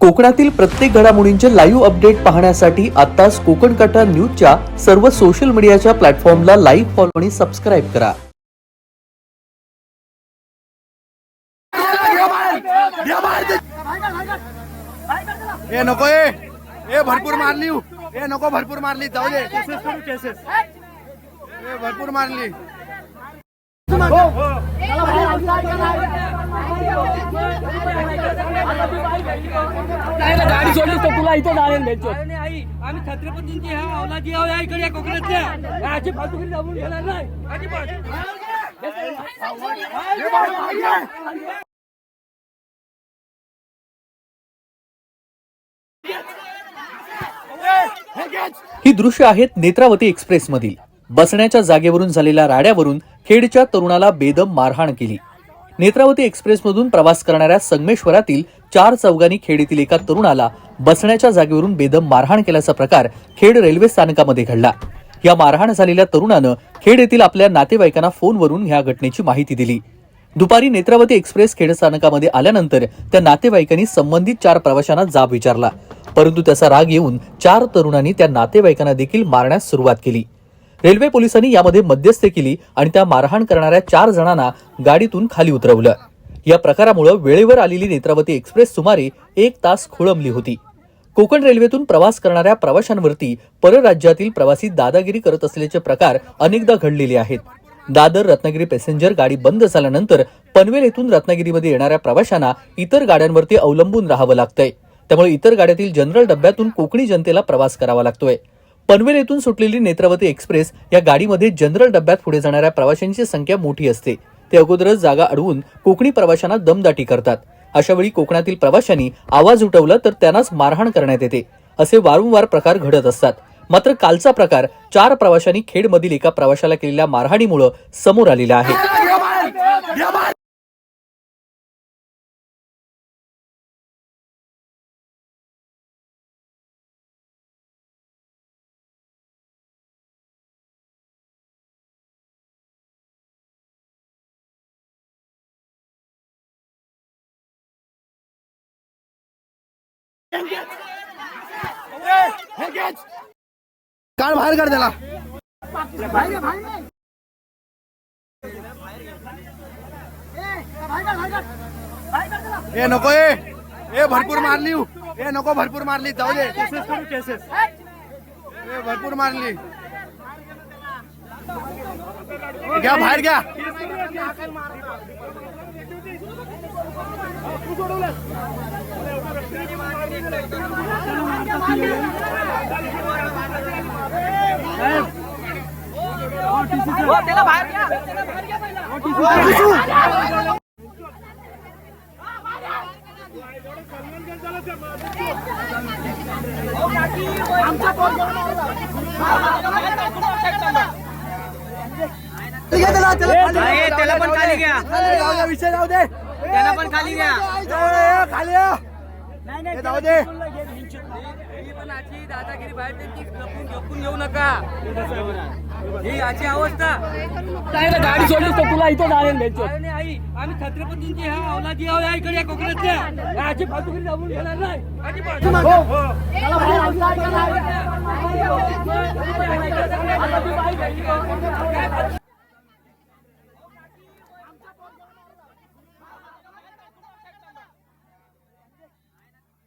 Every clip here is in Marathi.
कोकणातील प्रत्येक घडामोडींचे लाईव्ह अपडेट पाहण्यासाठी आताच कोकण कटा न्यूजच्या सर्व सोशल मीडियाच्या प्लॅटफॉर्मला लाईव्ह फॉलो आणि सबस्क्राईब करा ए नको ए ए भरपूर मारली ए नको भरपूर मारली जाऊ दे ए भरपूर मारली गाडी सोडलीस तर तुला इथं जाणेल भेटतो आई आम्ही छत्रपतींची ह्या आहोत या इकडे या कोकणातल्या फालतुगिरी दाबून घेणार नाही. अजिबात ही दृश्य आहेत नेत्रावती एक्सप्रेसमधील. बसण्याच्या जागेवरून झालेल्या राड्यावरून खेडच्या तरुणाला बेदम मारहाण केली. नेत्रावती एक्सप्रेसमधून प्रवास करणाऱ्या संगमेश्वरातील चार चौघांनी खेड येथील एका तरुणाला बसण्याच्या जागेवरून बेदम मारहाण केल्याचा प्रकार खेड रेल्वे स्थानकामध्ये घडला. या मारहाण झालेल्या तरुणानं खेड येथील आपल्या नातेवाईकांना फोनवरून ह्या घटनेची माहिती दिली. दुपारी नेत्रावती एक्सप्रेस खेड स्थानकामध्ये आल्यानंतर त्या नातेवाईकांनी संबंधित चार प्रवाशांना जाब विचारला. परंतु त्याचा राग येऊन चार तरुणांनी त्या नातेवाईकांना देखील मारण्यास सुरुवात केली. रेल्वे पोलिसांनी यामध्ये मध्यस्थी केली आणि त्या मारहाण करणाऱ्या चार जणांना गाडीतून खाली उतरवलं. या प्रकारामुळे वेळेवर आलेली नेत्रावती एक्सप्रेस सुमारे एक तास खोळंबली होती. कोकण रेल्वेतून प्रवास करणाऱ्या प्रवाशांवरती परराज्यातील प्रवासी दादागिरी करत असल्याचे प्रकार अनेकदा घडलेले आहेत. दादर रत्नागिरी पॅसेंजर गाडी बंद झाल्यानंतर पनवेल येथून रत्नागिरीमध्ये येणाऱ्या प्रवाशांना इतर गाड्यांवरती अवलंबून राहावं लागतंय. त्यामुळे इतर गाड्यातील जनरल डब्यातून कोकणी जनतेला प्रवास करावा लागतोय. पनवेल येथून सुटलेली नेत्रावती एक्सप्रेस या गाडीमध्ये जनरल डब्यात पुढे जाणाऱ्या प्रवाशांची संख्या मोठी असते. ते अगोदरच जागा अडवून कोकणी प्रवाशांना दमदाटी करतात. अशा वेळी कोकणातील प्रवाशांनी आवाज उठवला तर त्यांनाच मारहाण करण्यात येते. असे वारंवार प्रकार घडत असतात. मात्र कालचा प्रकार चार प्रवाशांनी खेडमधील एका प्रवाशाला केलेल्या मारहाणीमुळे समोर आलेला आहे. काढ बाहेर काढ त्याला ए, नको, ए ए, भरपूर मारली ए, नको, भरपूर मारली जाऊ दे ए। भरपूर मारली घ्या बाहेर घ्या। त्याला बाहेर घ्या त्याला बाहेर घ्या पहिला. अरे, त्याला पण खाली घ्या जाऊ दे, विषय जाऊ दे। त्याला पण खाली घ्या ए, ए, खाली जाऊ दे ही पण दादागिरी बाहेर त्यांची घेऊ नका. ही याची अवस्था. गाडी सोडलीस तर तुला इथं अरे नाही आई आम्ही छत्रपतींची ह्या अवलादी आहोत या इकडे या कोकणातल्या. याची फालतुगिरी दाबून घेणार नाही. अजिबात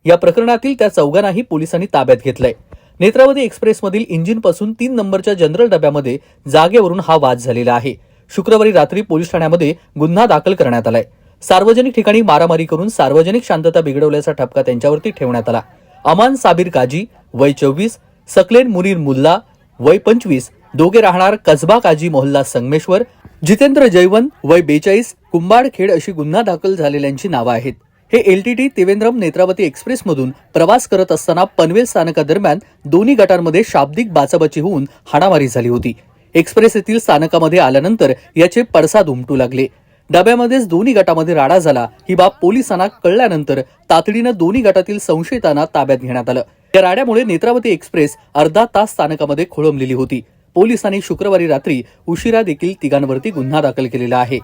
या प्रकरणातील त्या चौघांनाही पोलिसांनी ताब्यात घेतलंय. नेत्रावती एक्सप्रेसमधील इंजिनपासून तीन नंबरच्या जनरल डब्यामध्ये जागेवरून हा वाद झालेला आहे. शुक्रवारी रात्री पोलीस ठाण्यामध्ये गुन्हा दाखल करण्यात आलाय. सार्वजनिक ठिकाणी मारामारी करून सार्वजनिक शांतता बिघडवल्याचा ठपका त्यांच्यावरती ठेवण्यात आला. अमान साबिर काजी वय चोवीस सकलेन मुनीर मुल्ला वय पंचवीस दोघे राहणार कसबा काजी मोहल्ला संगमेश्वर जितेंद्र जयवंत वय बेचाळीस कुंभाडखेड अशी गुन्हा दाखल झालेल्यांची नावं आहेत. हे एल टी त्रिवेंद्रम नेत्रावती एक्सप्रेसमधून प्रवास करत असताना पनवेल स्थानकादरम्यान दोन्ही गटांमध्ये शाब्दिक बाचाबाची होऊन हाणामारी झाली होती. एक्सप्रेस येथील स्थानकामध्ये आल्यानंतर याचे पडसाद उमटू लागले. डब्यामध्येच दोन्ही गटामध्ये राडा झाला. ही बाब पोलिसांना कळल्यानंतर तातडीनं दोन्ही गटातील संशयितांना ताब्यात घेण्यात आलं. या राड्यामुळे नेत्रावती एक्सप्रेस अर्धा तास स्थानकामध्ये खोळंबलेली होती. पोलिसांनी शुक्रवारी रात्री उशिरा देखील तिघांवरती गुन्हा दाखल केलेला आहे.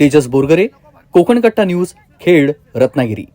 तेजस बोरगरे कोकणकट्टा न्यूज खेड रत्नागिरी.